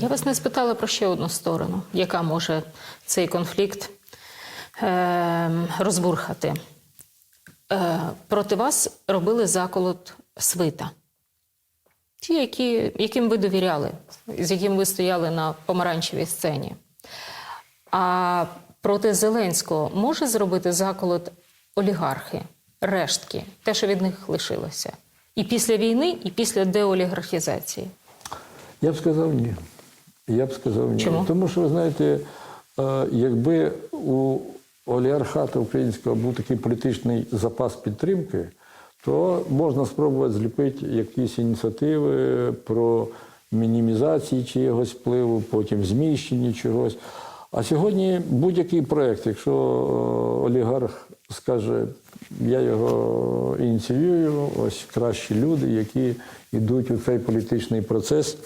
Я вас не спитала про ще одну сторону, яка може цей конфлікт е, розбурхати. Е, проти вас робили заколот свита. Ті, які, яким ви довіряли, з яким ви стояли на помаранчевій сцені. А проти Зеленського може зробити заколот олігархи, рештки, те, що від них лишилося. І після війни, і після деолігархізації. Я б сказав ні. Я б сказав ні. Чому? Тому що ви знаєте, е, якби у олігархату українського був такий політичний запас підтримки, то можна спробувати зліпити якісь ініціативи про мінімізацію чогось впливу, потім зміщення чогось. А сьогодні будь-який проєкт, якщо е, олігарх скаже, я його ініціюю, ось кращі люди, які йдуть у цей політичний процес.